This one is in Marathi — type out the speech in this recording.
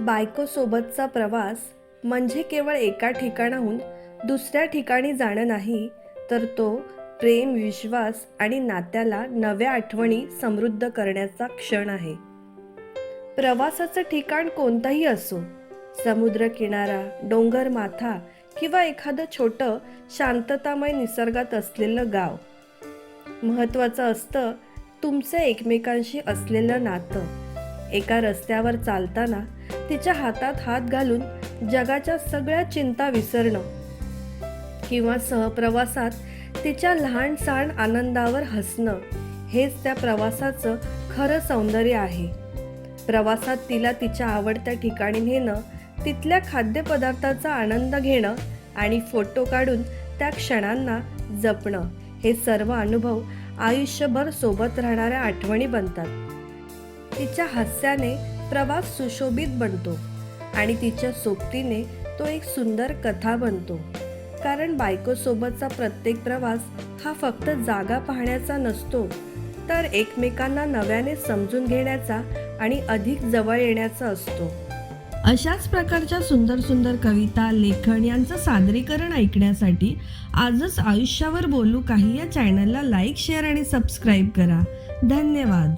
बायकोसोबतचा प्रवास म्हणजे केवळ एका ठिकाणाहून दुसऱ्या ठिकाणी जाणं नाही तर तो प्रेम विश्वास आणि नात्याला नव्या आठवणी समृद्ध करण्याचा क्षण आहे. प्रवासाचं ठिकाण कोणतंही असो समुद्र किनारा डोंगर माथा किंवा एखादं छोटं शांततामय निसर्गात असलेलं गाव. महत्त्वाचं असतं तुमचं एकमेकांशी असलेलं नातं. एका रस्त्यावर चालताना तिच्या हातात हात घालून जगाच्या सगळ्या चिंता विसरणं. किंवा सहप्रवासात तिच्या लहान सहान आनंदावर हसणं हेच त्या प्रवासाचं खरं सौंदर्य आहे. प्रवासात तिला तिच्या आवडत्या ठिकाणी नेणं तिथल्या खाद्यपदार्थाचा आनंद घेणं आणि फोटो काढून त्या क्षणांना जपणं हे सर्व अनुभव आयुष्यभर सोबत राहणाऱ्या आठवणी बनतात. तिच्या हास्याने प्रवास सुशोभित बनतो आणि तिच्या सोबतीने तो एक सुंदर कथा बनतो. कारण बायकोसोबतचा प्रत्येक प्रवास हा फक्त जागा पाहण्याचा नसतो तर एकमेकांना नव्याने समजून घेण्याचा आणि अधिक जवळ येण्याचा असतो. अशाच प्रकारच्या सुंदर सुंदर कविता लेखन यांचं सादरीकरण ऐकण्यासाठी आजच आयुष्यावर बोलू काही या चॅनलला लाईक शेअर आणि सबस्क्राईब करा. धन्यवाद.